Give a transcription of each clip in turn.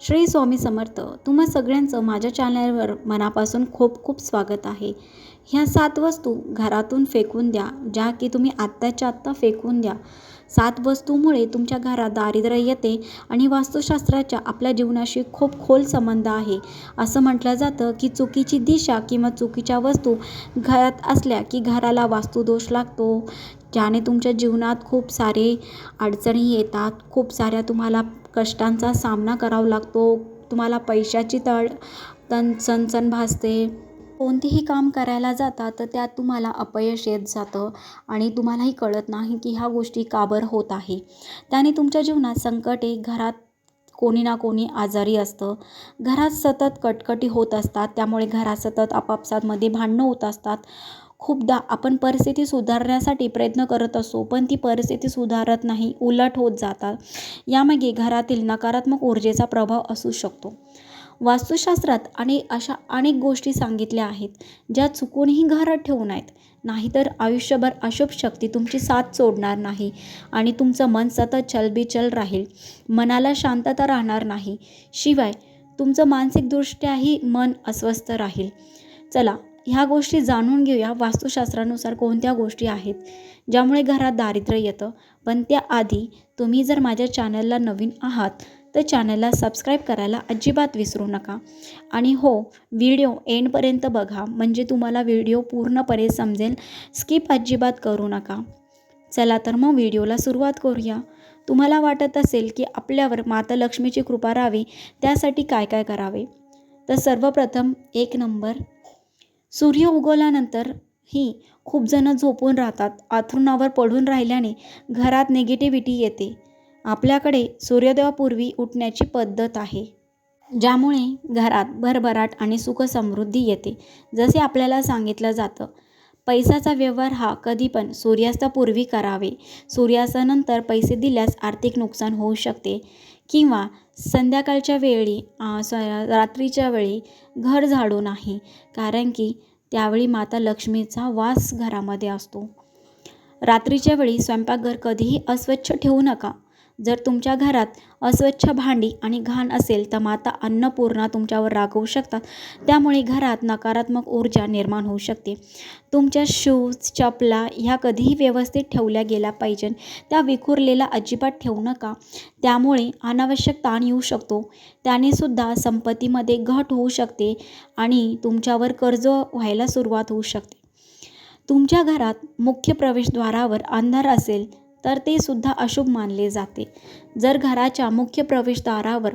श्री स्वामी समर्थ तुम्हा सगळ्यांचं माझ्या चॅनलवर मनापासून खूप खूप स्वागत आहे. ह्या सात वस्तू घरातून फेकून द्या ज्या की तुम्ही आत्ताच्या आत्ता फेकून द्या. सात वस्तूमुळे तुमच्या घरात दारिद्र्य येते आणि वास्तुशास्त्राच्या आपल्या जीवनाशी खूप खोल संबंध आहे. असं म्हटलं जातं की चुकीची दिशा किंवा चुकीच्या वस्तू घरात असल्या की घराला वास्तुदोष लागतो ज्याने तुमच्या जीवनात खूप सारे अडचणी येतात खूप साऱ्या तुम्हाला कष्टांचा सामना करावा लागतो. तुम्हाला पैशाची तळ तन चणचण भासते. कोणतेही काम करायला जाता तर त्यात तुम्हाला अपयश येत जातं आणि तुम्हालाही कळत नाही की ह्या गोष्टी काबर होत आहे. त्याने तुमच्या जीवनात संकटे घरात कोणी ना कोणी आजारी असतं. घरात सतत कटकटी होत असतात त्यामुळे घरात सतत आपापसातमध्ये भांडणं होत असतात. खूपदा आपण परिस्थिती सुधारण्यासाठी प्रयत्न करत असतो पण ती परिस्थिती सुधारत नाही उलट होत जातात. यामागे घरातील नकारात्मक ऊर्जेचा प्रभाव असू शकतो. वास्तुशास्त्रात आणि अशा अनेक गोष्टी सांगितल्या आहेत ज्या चुकूनही घरात ठेवू नयेत. नाहीतर आयुष्यभर अशुभ शक्ती तुमची साथ सोडणार नाही आणि तुमचं मन सतत चलबिचल राहील. मनाला शांतता राहणार नाही. शिवाय तुमचं मानसिकदृष्ट्याही मन अस्वस्थ राहील. चला ह्या गोष्टी जाणून घेऊया वास्तुशास्त्रानुसार कोणत्या गोष्टी आहेत ज्यामुळे घरात दारिद्र्य येतं. पण त्याआधी तुम्ही जर माझ्या चॅनलला नवीन आहात तर चॅनलला सबस्क्राईब करायला अजिबात विसरू नका. आणि हो व्हिडिओ एंडपर्यंत बघा म्हणजे तुम्हाला व्हिडिओ पूर्णपणे समजेल. स्किप अजिबात करू नका. चला तर मग व्हिडिओला सुरुवात करूया. तुम्हाला वाटत असेल की आपल्यावर माता लक्ष्मीची कृपा राहावी त्यासाठी काय काय करावे? तर सर्वप्रथम एक नंबर सूर्य उगवल्यानंतर ही खूप जणं झोपून राहतात आथरुणावर पडून राहिल्याने घरात निगेटिव्हिटी येते. आपल्याकडे सूर्योदयापूर्वी उठण्याची पद्धत आहे. ज्यामुळे घरात भरभराट आणि सुखसमृद्धी येते. जसे आपल्याला सांगितलं जातं पैशाचा व्यवहार हा कधी पण सूर्यास्तापूर्वी करावे. सूर्यास्तानंतर पैसे दिल्यास आर्थिक नुकसान होऊ शकते. किंवा संध्याकाळच्या वेळी रात्रीच्या वेळी घर झाडू नाही कारण की त्यावेळी माता लक्ष्मीचा वास घरामध्ये असतो. रात्रीच्या वेळी स्वयंपाकघर कधीही अस्वच्छ ठेवू नका. जर तुमच्या घरात अस्वच्छ भांडी आणि घाण असेल तर माता अन्नपूर्णा तुमच्यावर रागवू शकतात. त्यामुळे घरात नकारात्मक ऊर्जा निर्माण होऊ शकते. तुमच्या शूज चपला ह्या कधीही व्यवस्थित ठेवल्या गेल्या पाहिजे त्या विखुरलेल्या अजिबात ठेवू नका. त्यामुळे अनावश्यक ताण येऊ शकतो. त्यानेसुद्धा संपत्तीमध्ये घट होऊ शकते आणि तुमच्यावर कर्ज व्हायला सुरुवात होऊ शकते. तुमच्या घरात मुख्य प्रवेशद्वारावर अंधार असेल तर ते सुद्धा अशुभ मानले जाते. जर घराच्या मुख्य प्रवेशद्वारावर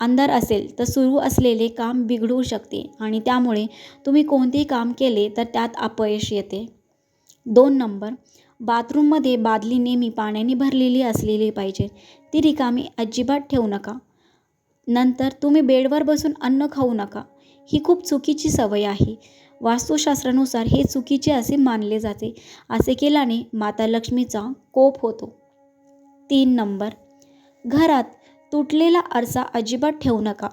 अंधार असेल तर सुरू असलेले काम बिघडू शकते आणि त्यामुळे तुम्ही कोणतेही काम केले तर त्यात अपयश येते. दोन नंबर बाथरूममध्ये बादली नेहमी पाण्याने भरलेली असलेली पाहिजे. ती रिकामी अजिबात ठेवू नका. नंतर तुम्ही बेडवर बसून अन्न खाऊ नका. ही खूप चुकीची सवय आहे. वास्तुशास्त्रानुसार हे चुकीचे असे मानले जाते. असे केल्याने माता लक्ष्मीचा कोप होतो. तीन नंबर. घरात तुटलेला आरसा अजिबात ठेवू नका.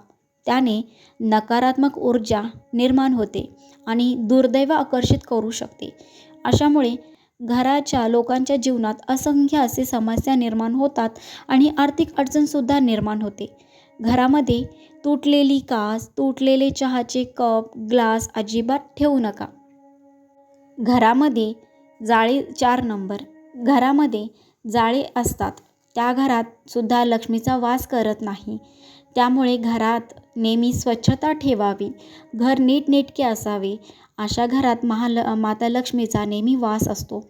त्याने नकारात्मक ऊर्जा निर्माण होते आणि दुर्दैव आकर्षित करू शकते. अशामुळे घराच्या लोकांच्या जीवनात असंख्य असे समस्या निर्माण होतात आणि आर्थिक अडचणसुद्धा निर्माण होते. घरामध्ये तुटलेली कास तुटलेले चहाचे कप ग्लास अजिबात ठेवू नका. घरामध्ये जाळे चार नंबर. घरामध्ये जाळे असतात. त्या घरात सुद्धा लक्ष्मीचा वास करत नाही. त्यामुळे घरात नेहमी स्वच्छता ठेवावी. घर नीटनेटके असावे. अशा घरात महाल माता लक्ष्मीचा नेहमी वास असतो.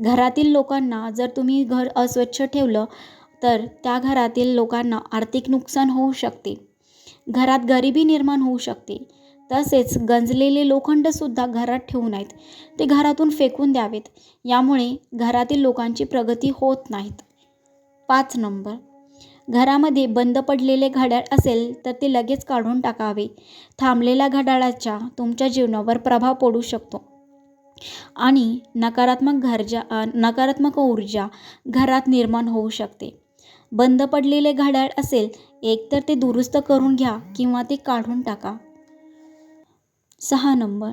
घरातील लोकांना जर तुम्ही घर अस्वच्छ ठेवलं तर त्या घरातील लोकांना आर्थिक नुकसान होऊ शकते. घरात गरिबी निर्माण होऊ शकते. तसेच गंजलेले लोखंडसुद्धा घरात ठेवू नयेत ते घरातून फेकून द्यावेत. यामुळे घरातील लोकांची प्रगती होत नाहीत. पाच नंबर. घरामध्ये बंद पडलेले घड्याळ असेल तर ते लगेच काढून टाकावे. थांबलेल्या घड्याळाच्या तुमच्या जीवनावर प्रभाव पडू शकतो. आणि नकारात्मक घरजा नकारात्मक ऊर्जा घरात निर्माण होऊ शकते. बंद पडलेले घड्याळ असेल एकतर ते दुरुस्त करून घ्या किंवा ते काढून टाका. सहा नंबर.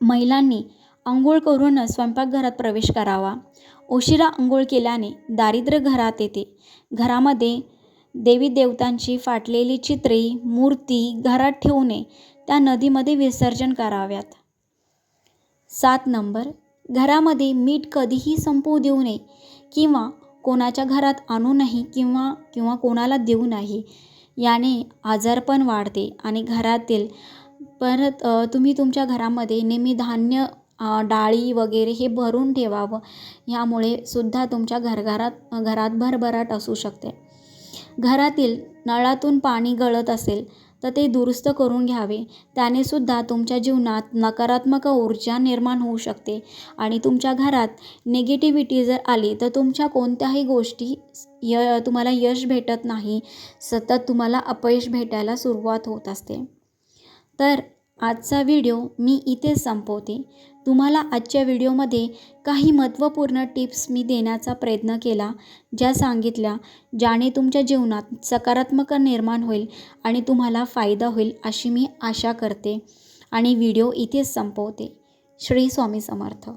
महिलांनी आंघोळ करूनच स्वयंपाकघरात प्रवेश करावा. उशिरा आंघोळ केल्याने दारिद्र्य घरात येते. घरामध्ये देवी देवतांची फाटलेली चित्रे मूर्ती घरात ठेवू नये त्या नदीमध्ये विसर्जन कराव्यात. सात नंबर. घरामध्ये मीठ कधीही संपू देऊ नये किंवा कोणाच्या घरात आणू नाही किंवा किंवा कोणाला देऊ नाही. याने आजारपण वाढते आणि घरातील परत तुम्ही तुमच्या घरामध्ये नेहमी धान्य डाळी वगैरे हे भरून ठेवावं. यामुळे सुद्धा तुमच्या घरघरात घरात भरभराट असू शकते. घरातील नळातून पाणी गळत असेल तर ते दुरुस्त करून घ्यावे. त्याने सुद्धा तुमच्या जीवनात नकारात्मक ऊर्जा निर्माण होऊ शकते. आणि तुमच्या घरात निगेटिव्हिटी जर आली तर तुमच्या कोणत्याही गोष्टी य तुम्हाला यश भेटत नाही. सतत तुम्हाला अपयश भेटायला सुरुवात होत असते. तर आजचा व्हिडिओ मी इथेच संपवते. तुम्हाला आजच्या व्हिडिओमध्ये काही महत्त्वपूर्ण टिप्स मी देण्याचा प्रयत्न केला ज्या सांगितल्या ज्याने तुमच्या जीवनात सकारात्मक निर्माण होईल आणि तुम्हाला फायदा होईल अशी मी आशा करते आणि व्हिडिओ इथेच संपवते. श्री स्वामी समर्थ.